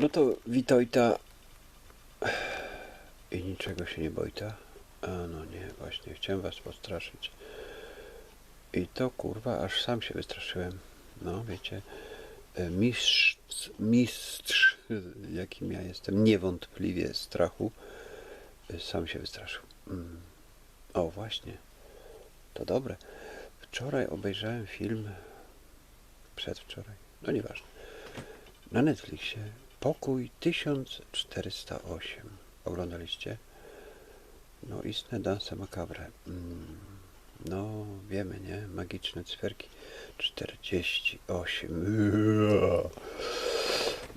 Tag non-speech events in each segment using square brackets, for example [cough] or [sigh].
No to witojta i niczego się nie bojta. A no nie, właśnie, chciałem was postraszyć. I to kurwa, aż sam się wystraszyłem. No wiecie, e, mistrz, mistrz, jakim ja jestem, niewątpliwie strachu, e, sam się wystraszył. Mm. O właśnie, to dobre. Wczoraj obejrzałem film, przedwczoraj, no nieważne, na Netflixie Pokój 1408. Oglądaliście? No istne danse macabre. Mm. No wiemy, nie? Magiczne cyferki. 48.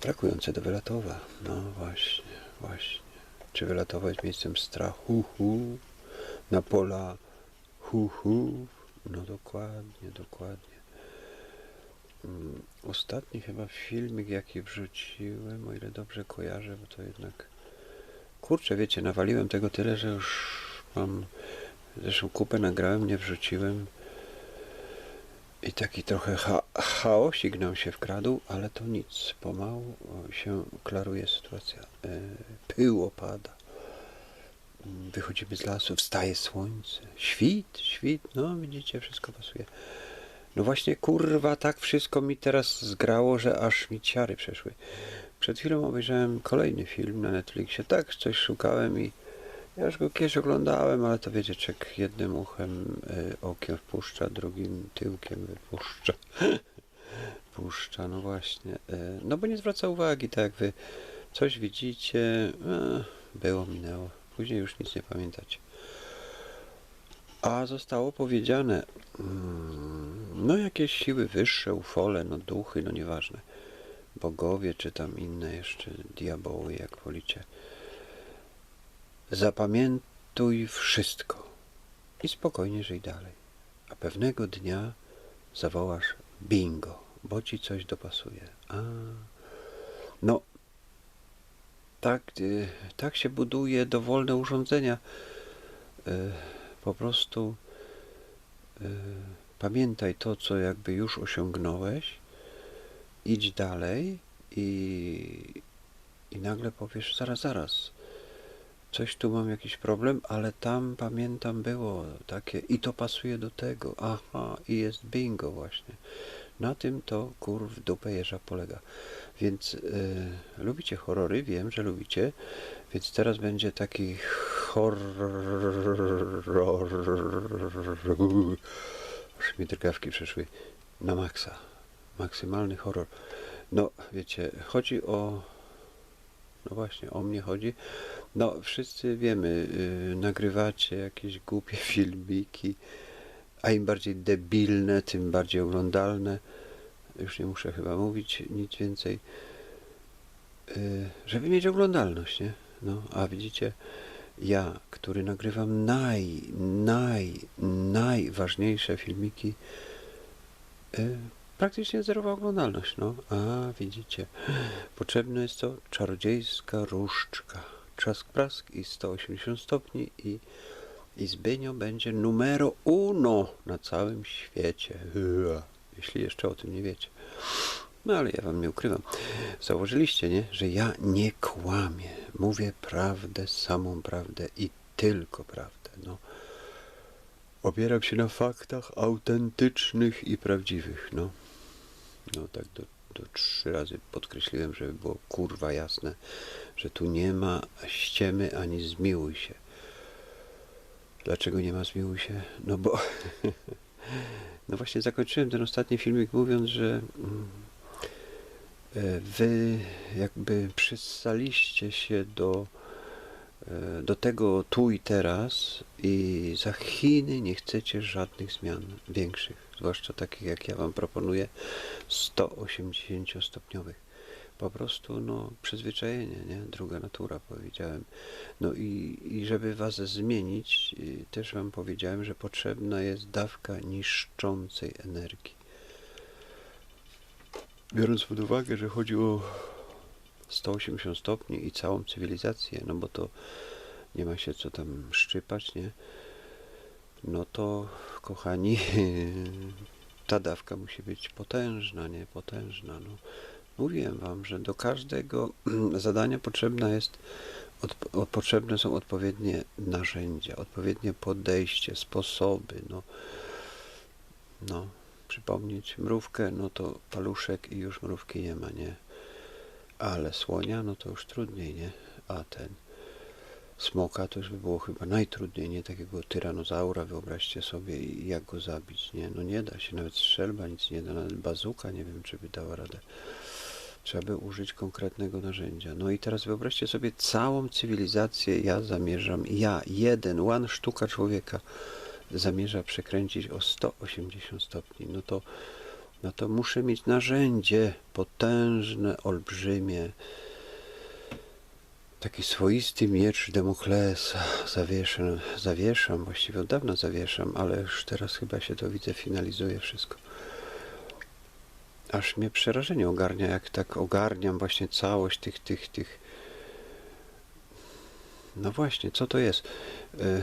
Brakujące do Wylatowa. No właśnie, właśnie. Czy Wylatowa jest miejscem strachu? Hu, na pola hu, hu. No dokładnie, dokładnie. Mm, Ostatni chyba filmik, jaki wrzuciłem, o ile dobrze kojarzę, bo to jednak... Kurczę, wiecie, nawaliłem tego tyle, że już mam... Zresztą kupę nagrałem, nie wrzuciłem. I taki trochę cha chaosik nam się wkradł, ale to nic. Pomału się klaruje sytuacja. E, pył opada. Mm, Wychodzimy z lasu, wstaje słońce. Świt, świt, no widzicie, wszystko pasuje. No właśnie, kurwa, tak wszystko mi teraz zgrało, że aż mi ciary przeszły. Przed chwilą obejrzałem kolejny film na Netflixie. Tak, coś szukałem i ja już go kiedyś oglądałem, ale to wiecie, czek jednym uchem y, okiem wpuszcza, drugim tyłkiem wypuszcza. [laughs] Puszcza, no właśnie. Y, no bo nie zwraca uwagi, tak jak wy coś widzicie, e, było, minęło. Później już nic nie pamiętacie. A zostało powiedziane, mm, no jakieś siły wyższe, ufole, no duchy, no nieważne. Bogowie, czy tam inne jeszcze diaboły, jak wolicie. Zapamiętuj wszystko i spokojnie żyj dalej. A pewnego dnia zawołasz bingo, bo ci coś dopasuje. A, no, tak, y, tak się buduje dowolne urządzenia. Y, po prostu y, pamiętaj to, co jakby już osiągnąłeś, idź dalej i, i nagle powiesz, zaraz, zaraz, coś tu mam jakiś problem, ale tam pamiętam było takie i to pasuje do tego, aha, i jest bingo właśnie. Na tym to kur w dupę jeża polega. Więc y, lubicie horrory, wiem, że lubicie, więc teraz będzie taki horror. Aż mi drgawki przeszły na maksa. Maksymalny horror. No, wiecie, chodzi o. No właśnie, o mnie chodzi. No, wszyscy wiemy, y, nagrywacie jakieś głupie [laughs] filmiki, a im bardziej debilne, tym bardziej oglądalne. Już nie muszę chyba mówić nic więcej. Y, żeby mieć oglądalność, nie? No, a widzicie, ja, który nagrywam naj, naj, najważniejsze filmiki, y, praktycznie zerowa oglądalność, no. A, widzicie, potrzebna jest to czarodziejska różdżka. Trzask, prask i 180 stopni i, i Zbynio będzie numero uno na całym świecie. [laughs] Jeśli jeszcze o tym nie wiecie. No ale ja wam nie ukrywam. Zauważyliście, nie? Że ja nie kłamię. Mówię prawdę, samą prawdę i tylko prawdę. No. Opieram się na faktach autentycznych i prawdziwych. No, no tak do, do trzy razy podkreśliłem, żeby było kurwa jasne, że tu nie ma ściemy ani zmiłuj się. Dlaczego nie ma zmiłuj się? No bo [laughs] no właśnie zakończyłem ten ostatni filmik mówiąc, że mm, wy jakby przystaliście się do, e, do tego tu i teraz i za Chiny nie chcecie żadnych zmian większych, zwłaszcza takich jak ja wam proponuję 180 stopniowych. Po prostu no, przyzwyczajenie, nie? druga natura powiedziałem. No i, i żeby was zmienić, y, też wam powiedziałem, że potrzebna jest dawka niszczącej energii. Biorąc pod uwagę, że chodzi o 180 stopni i całą cywilizację, no bo to nie ma się co tam szczypać, nie? No to, kochani, [laughs] ta dawka musi być potężna, nie? Potężna, no. Mówiłem wam, że do każdego [clears throat] zadania potrzebna jest, odp- o- potrzebne są odpowiednie narzędzia, odpowiednie podejście, sposoby. No, no, przypomnieć mrówkę, no to paluszek i już mrówki nie ma, nie? Ale słonia, no to już trudniej, nie? A ten smoka to już by było chyba najtrudniej, nie? Takiego tyranozaura, wyobraźcie sobie, jak go zabić, nie? No nie da się, nawet strzelba nic nie da, nawet bazuka nie wiem, czy by dała radę. Trzeba by użyć konkretnego narzędzia. No i teraz wyobraźcie sobie całą cywilizację ja zamierzam, ja, jeden, one sztuka człowieka zamierza przekręcić o 180 stopni. No to, no to muszę mieć narzędzie potężne, olbrzymie, taki swoisty miecz Demoklesa zawieszam, zawieszam, właściwie od dawna zawieszam, ale już teraz chyba się to widzę, finalizuje wszystko. Aż mnie przerażenie ogarnia, jak tak ogarniam właśnie całość tych, tych, tych. No właśnie, co to jest? E,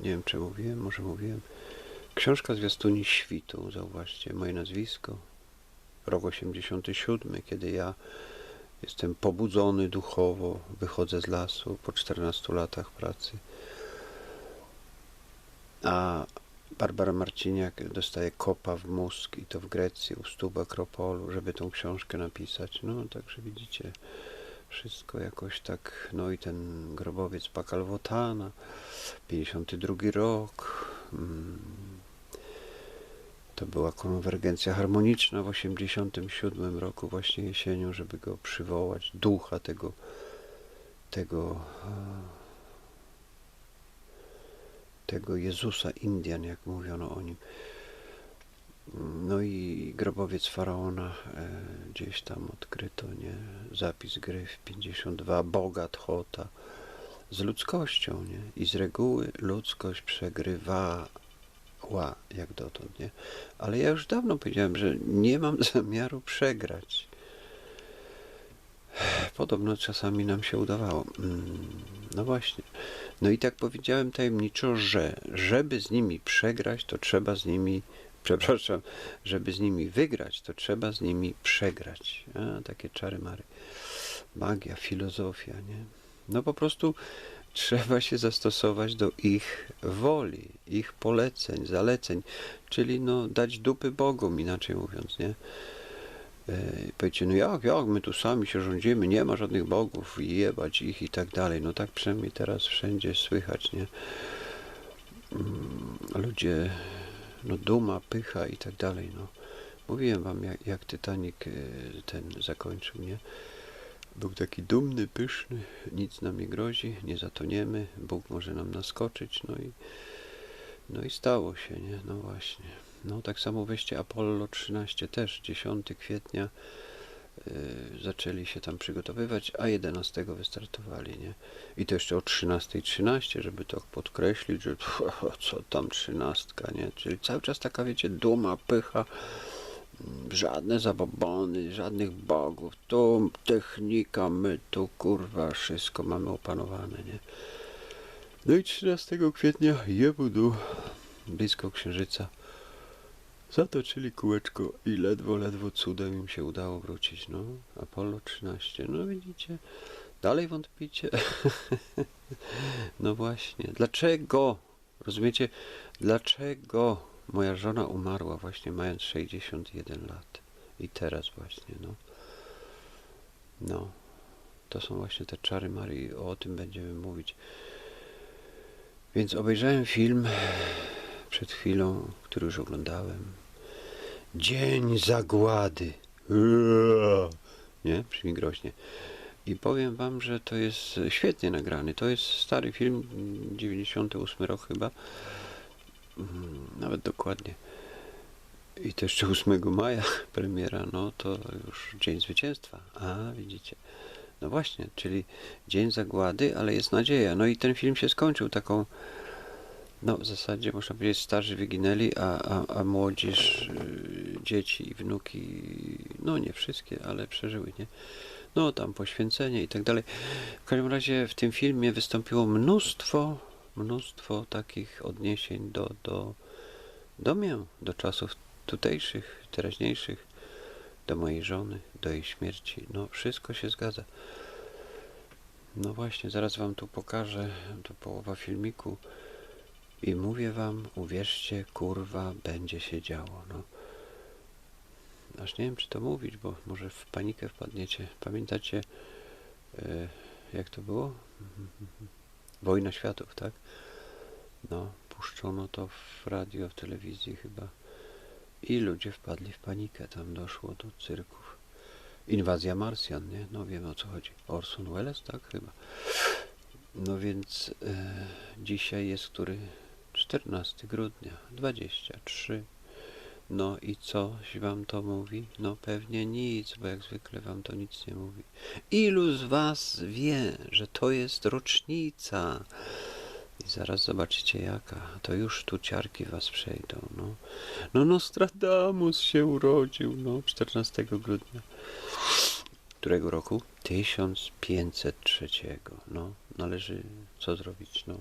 nie wiem, czy mówiłem, może mówiłem. Książka Zwiastuni Świtu, zauważcie, moje nazwisko. Rok 87, kiedy ja Jestem pobudzony duchowo, wychodzę z lasu po 14 latach pracy. A Barbara Marciniak dostaje kopa w mózg i to w Grecji, u stóp Akropolu, żeby tą książkę napisać. No, także widzicie, wszystko jakoś tak, no i ten grobowiec Pakalwotana, 52 rok, mm, to była konwergencja harmoniczna w 87 roku, właśnie jesienią, żeby go przywołać, ducha tego, tego, tego Jezusa Indian, jak mówiono o nim. No i grobowiec faraona e, gdzieś tam odkryto, nie? Zapis gryf 52, Boga Tchota z ludzkością, nie? I z reguły ludzkość przegrywa ła jak dotąd, nie? Ale ja już dawno powiedziałem, że nie mam [laughs] zamiaru przegrać. Podobno czasami nam się udawało. Mm, No właśnie. No i tak powiedziałem tajemniczo, że żeby z nimi przegrać, to trzeba z nimi, przepraszam, żeby z nimi wygrać, to trzeba z nimi przegrać. A, takie czary mary. Magia, filozofia, nie? No po prostu trzeba się zastosować do ich woli, ich poleceń, zaleceń, czyli no dać dupy Bogom, inaczej mówiąc, nie? E, Powiecie, no jak, jak, my tu sami się rządzimy, nie ma żadnych bogów, jebać ich i tak dalej. No tak przynajmniej teraz wszędzie słychać, nie? Mm, Ludzie, no duma, pycha i tak dalej, no. Mówiłem wam, jak, jak Titanic e, ten zakończył, nie? Był taki dumny, pyszny, nic nam nie grozi, nie zatoniemy, Bóg może nam naskoczyć, no i, no i stało się, nie? No właśnie. No tak samo weźcie Apollo 13 też, 10 kwietnia zaczęli się tam przygotowywać, a 11 wystartowali, nie? I to jeszcze o 13.13, 13, żeby to podkreślić, że pff, co tam 13, nie? Czyli cały czas taka, wiecie, duma, pycha, żadne zabobony, żadnych bogów, tu technika, my tu kurwa wszystko mamy opanowane, nie? No i 13 kwietnia Jebudu, blisko Księżyca, zatoczyli kółeczko i ledwo, ledwo cudem im się udało wrócić, no. Apollo 13, no widzicie, dalej wątpicie? [laughs] no właśnie, dlaczego? Rozumiecie, dlaczego moja żona umarła właśnie mając 61 lat. I teraz właśnie, no. No. To są właśnie te czary Marii. O tym będziemy mówić. Więc obejrzałem film przed chwilą, który już oglądałem. Dzień zagłady. Nie? Brzmi groźnie. I powiem wam, że to jest świetnie nagrany. To jest stary film, 98 rok chyba. Mm, Nawet dokładnie. I to jeszcze 8 maja [laughs] premiera, no to już Dzień Zwycięstwa. A, widzicie. No właśnie, czyli Dzień Zagłady, ale jest nadzieja. No i ten film się skończył taką, no w zasadzie można powiedzieć starzy wyginęli, a, a, a młodzież, y, dzieci i wnuki, no nie wszystkie, ale przeżyły, nie? No tam poświęcenie i tak dalej. W każdym razie w tym filmie wystąpiło mnóstwo, mnóstwo takich odniesień do, do, do mnie, do czasów tutejszych, teraźniejszych. do mojej żony, do jej śmierci. No wszystko się zgadza. No właśnie, zaraz wam tu pokażę, to połowa filmiku i mówię wam, uwierzcie, kurwa, będzie się działo, no. Aż nie wiem, czy to mówić, bo może w panikę wpadniecie. Pamiętacie, e, jak to było? [laughs] Wojna Światów, tak? No, puszczono to w radio, w telewizji chyba. I ludzie wpadli w panikę, tam doszło do cyrków. Inwazja Marsjan, nie? No wiem o co chodzi. Orson Welles, tak chyba. No więc e, dzisiaj jest który? 14 grudnia, 23. No i coś wam to mówi? No pewnie nic, bo jak zwykle wam to nic nie mówi. Ilu z was wie, że to jest rocznica? I zaraz zobaczycie jaka. To już tu ciarki was przejdą, no. No Nostradamus się urodził, no, 14 grudnia. Którego roku? 1503. No, należy co zrobić, no.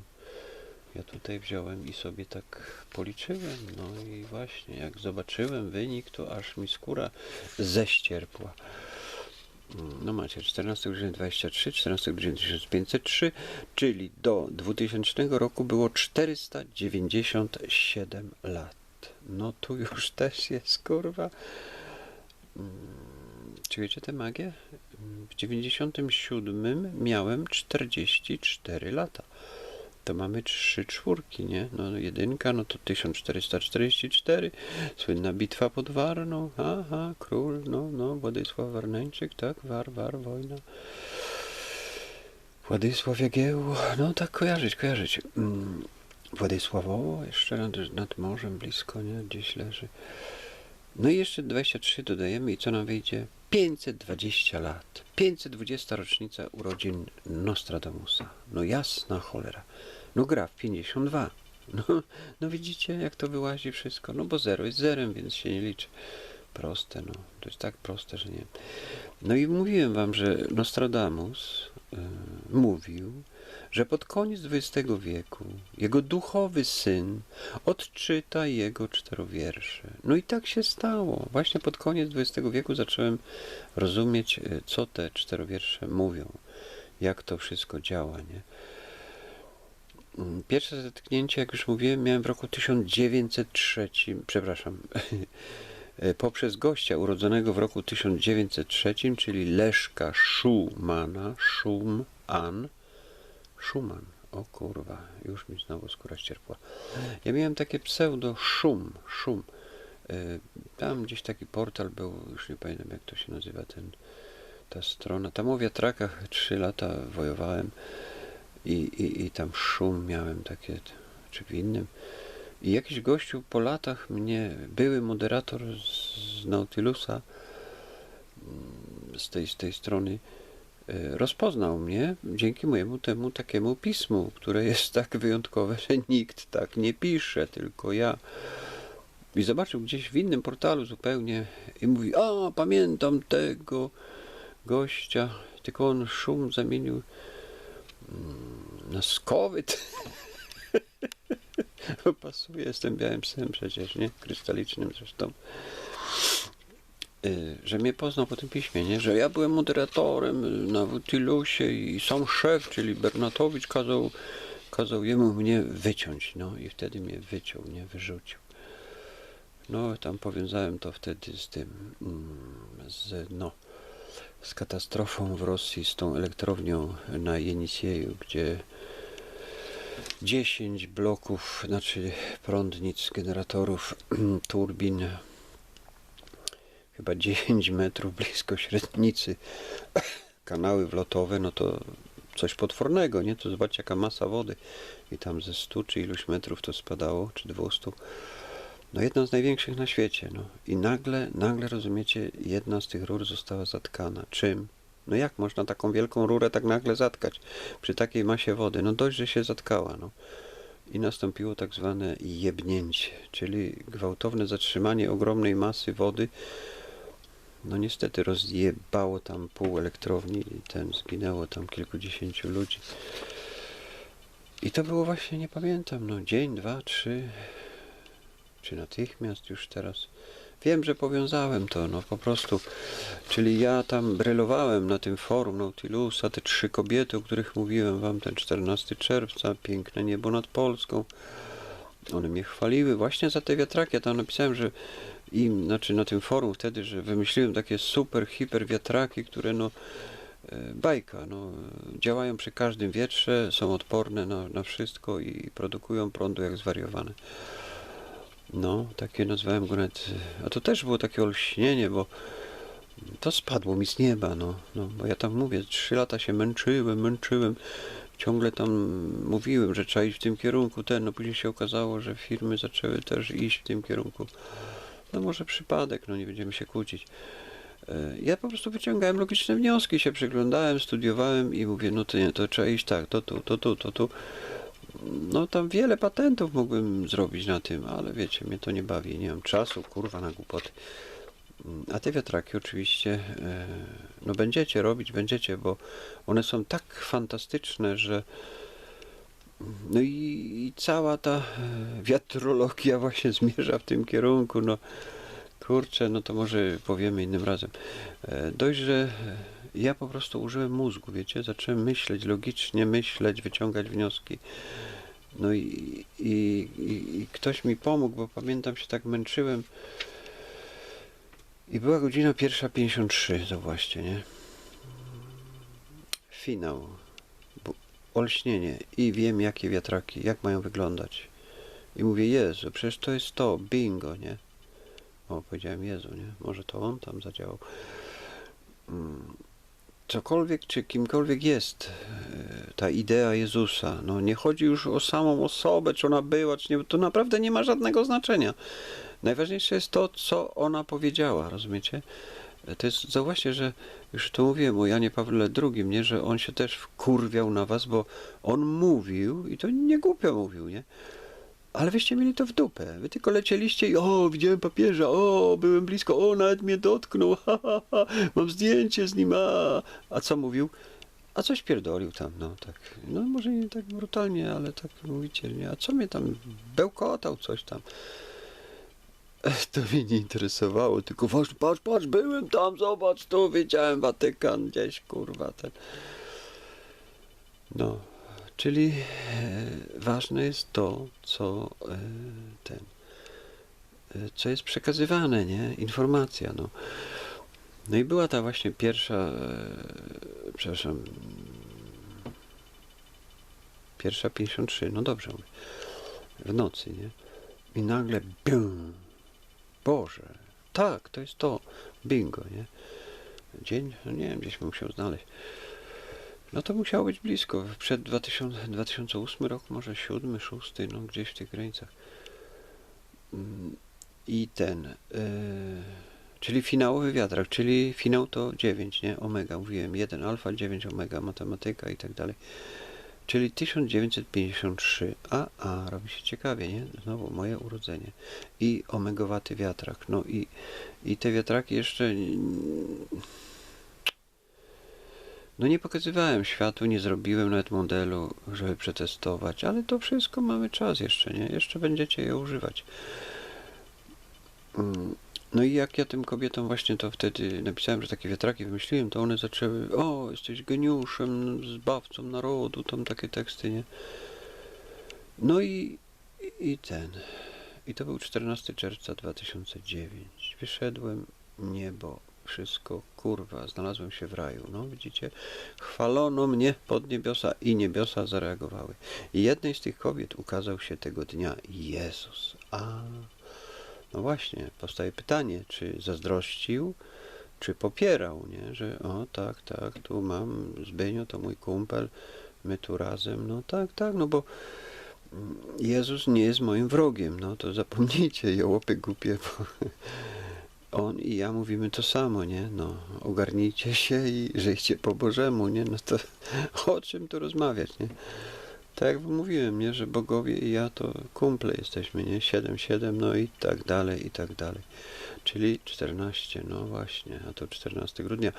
Ja tutaj wziąłem i sobie tak policzyłem, no i właśnie, jak zobaczyłem wynik, to aż mi skóra ześcierpła. No macie, 14 grudnia 23, 14 grudnia 1503, czyli do 2000 roku było 497 lat. No tu już też jest, kurwa. Mm, Czy wiecie tę magię? W 97 miałem 44 lata. To mamy trzy czwórki, nie? No jedynka, no to 1444, słynna bitwa pod Warną, aha, król, no, no, Władysław Warneńczyk, tak, War, War, wojna. Władysław Jagiełło, no tak kojarzyć, kojarzyć. Mm, Władysławowo, jeszcze nad, nad morzem blisko, nie? Gdzieś leży. No i jeszcze 23 dodajemy i co nam wyjdzie? 520 lat. 520 rocznica urodzin Nostradamusa. No jasna cholera. No gra w 52. No, no widzicie, jak to wyłazi wszystko. No bo zero jest zerem, więc się nie liczy. Proste, no. To jest tak proste, że nie. No i mówiłem wam, że Nostradamus y, mówił, że pod koniec XX wieku jego duchowy syn odczyta jego czterowiersze. No i tak się stało. Właśnie pod koniec XX wieku zacząłem rozumieć, y, co te czterowiersze mówią, jak to wszystko działa, nie? Mm, Pierwsze zetknięcie, jak już mówiłem, miałem w roku 1903, przepraszam, e, [laughs] poprzez gościa urodzonego w roku 1903, czyli Leszka Schumana, Schumann, Schumann, o kurwa, już mi znowu skóra ścierpła. Ja miałem takie pseudo Szum, Szum. E, Tam gdzieś taki portal był, już nie pamiętam jak to się nazywa, ten, ta strona. Tam o wiatrakach trzy lata wojowałem i, i, i tam szum miałem takie, czy w innym. I jakiś gościu po latach mnie, były moderator z Nautilusa, mm, z tej, z tej strony, rozpoznał mnie dzięki mojemu temu takiemu pismu, które jest tak wyjątkowe, że nikt tak nie pisze, tylko ja. I zobaczył gdzieś w innym portalu zupełnie i mówi, a pamiętam tego gościa, tylko on szum zamienił mm, na skowyt. [laughs] Pasuje, jestem białym psem przecież, nie? Krystalicznym zresztą. Y, Że mnie poznał po tym piśmie, nie? Że ja byłem moderatorem na Wutilusie i sam szef, czyli Bernatowicz kazał, kazał jemu mnie wyciąć, no i wtedy mnie wyciął, nie? Wyrzucił. No, tam powiązałem to wtedy z tym, mm, z, no, z katastrofą w Rosji, z tą elektrownią na Jenisieju, gdzie 10 bloków, znaczy prądnic, generatorów, [clears throat] turbin, chyba 10 metrów blisko średnicy, kanały wlotowe, no to coś potwornego, nie? To zobaczcie jaka masa wody i tam ze 100 czy iluś metrów to spadało, czy 200. No jedna z największych na świecie, no. I nagle, nagle, rozumiecie, jedna z tych rur została zatkana. Czym? No jak można taką wielką rurę tak nagle zatkać przy takiej masie wody? No dość, że się zatkała, no. I nastąpiło tak zwane jebnięcie, czyli gwałtowne zatrzymanie ogromnej masy wody. No niestety rozjebało tam pół elektrowni i ten zginęło tam kilkudziesięciu ludzi. I to było właśnie, nie pamiętam, no dzień, dwa, trzy, czy natychmiast już teraz Wiem, że powiązałem to, no po prostu. Czyli ja tam brylowałem na tym forum Nautilusa, te trzy kobiety, o których mówiłem wam, ten 14 czerwca, piękne niebo nad Polską. One mnie chwaliły właśnie za te wiatraki. Ja tam napisałem, że im, znaczy na tym forum wtedy, że wymyśliłem takie super, hiper wiatraki, które no e, bajka, no, działają przy każdym wietrze, są odporne na, na wszystko i produkują prądu jak zwariowane. No, takie nazwałem go nawet, a to też było takie olśnienie, bo to spadło mi z nieba, no, no bo ja tam mówię, trzy lata się męczyłem, męczyłem, ciągle tam mówiłem, że trzeba iść w tym kierunku, ten, no później się okazało, że firmy zaczęły też iść w tym kierunku. No może przypadek, no nie będziemy się kłócić. E, Ja po prostu wyciągałem logiczne wnioski, się przyglądałem, studiowałem i mówię, no to nie, to trzeba iść tak, to tu, to tu, to tu. No tam wiele patentów mógłbym zrobić na tym, ale wiecie, mnie to nie bawi, nie mam czasu, kurwa, na głupoty. A te wiatraki oczywiście, e, no będziecie robić, będziecie, bo one są tak fantastyczne, że no i, i cała ta e, wiatrologia właśnie zmierza w tym kierunku, no kurczę, no to może powiemy innym razem. E, Dość, że ja po prostu użyłem mózgu, wiecie, zacząłem myśleć, logicznie myśleć, wyciągać wnioski. No i, i, i, i ktoś mi pomógł, bo pamiętam się tak męczyłem. I była godzina pierwsza 53, to właśnie, nie? Finał. Olśnienie. I wiem, jakie wiatraki, jak mają wyglądać. I mówię, Jezu, przecież to jest to, bingo, nie? O, powiedziałem Jezu, nie? Może to on tam zadziałał. Mm, Cokolwiek, czy kimkolwiek jest e, ta idea Jezusa, no nie chodzi już o samą osobę, czy ona była, czy nie, to naprawdę nie ma żadnego znaczenia. Najważniejsze jest to, co ona powiedziała, rozumiecie? To jest, zauważcie, że już to mówiłem o Janie Pawle II, nie, że on się też wkurwiał na was, bo on mówił i to nie głupio mówił, nie? Ale wyście mieli to w dupę. Wy tylko lecieliście i o, widziałem papieża, o, byłem blisko, o, nawet mnie dotknął, ha, ha, ha, mam zdjęcie z nim, a, a co mówił? A coś pierdolił tam, no tak, no może nie tak brutalnie, ale tak mówicie, nie? A co mnie tam bełkotał coś tam? To mnie nie interesowało, tylko patrz, patrz, patrz, byłem tam, zobacz, tu widziałem Watykan gdzieś, kurwa, ten. No, czyli e, ważne jest to, co e, ten, e, co jest przekazywane, nie? Informacja, no. No i była ta właśnie pierwsza, przepraszam, pierwsza 53, no dobrze mówię, w nocy, nie? I nagle, bum, Boże, tak, to jest to, bingo, nie? Dzień, no nie wiem, gdzieś musiał znaleźć. No to musiało być blisko, przed 2000, 2008 rok, może 7, 6, no gdzieś w tych granicach. Mm, I ten, e, czyli finałowy wiatrak, czyli finał to 9, nie? Omega, mówiłem, 1 alfa, 9 omega, matematyka i tak dalej. Czyli 1953. A, a, robi się ciekawie, nie? Znowu moje urodzenie. I omegowaty wiatrak. No i, i te wiatraki jeszcze no nie pokazywałem światu, nie zrobiłem nawet modelu, żeby przetestować, ale to wszystko mamy czas jeszcze, nie? Jeszcze będziecie je używać. Mm, No i jak ja tym kobietom właśnie to wtedy napisałem, że takie wiatraki wymyśliłem, to one zaczęły, o, jesteś geniuszem, zbawcą narodu, tam takie teksty, nie? No i, i ten, i to był 14 czerwca 2009. Wyszedłem, niebo, wszystko, kurwa, znalazłem się w raju. No widzicie, chwalono mnie pod niebiosa i niebiosa zareagowały. I jednej z tych kobiet ukazał się tego dnia Jezus. A, no właśnie, powstaje pytanie, czy zazdrościł, czy popierał, nie? Że o tak, tak, tu mam Zbynio, to mój kumpel, my tu razem, no tak, tak, no bo Jezus nie jest moim wrogiem, no to zapomnijcie, jołopy głupie, bo on i ja mówimy to samo, nie? No, ogarnijcie się i żyjcie po Bożemu, nie? No to [laughs] o czym tu rozmawiać, nie? Tak jak mówiłem, nie? Że bogowie i ja to kumple jesteśmy, nie? 7-7, no i tak dalej, i tak dalej. Czyli 14, no właśnie, a to 14 grudnia.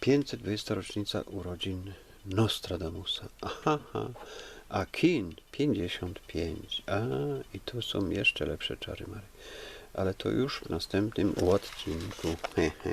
520 rocznica urodzin Nostradamusa. Aha, aha. a Kin 55. A, i tu są jeszcze lepsze czary, Mary. Ale to już w następnym odcinku.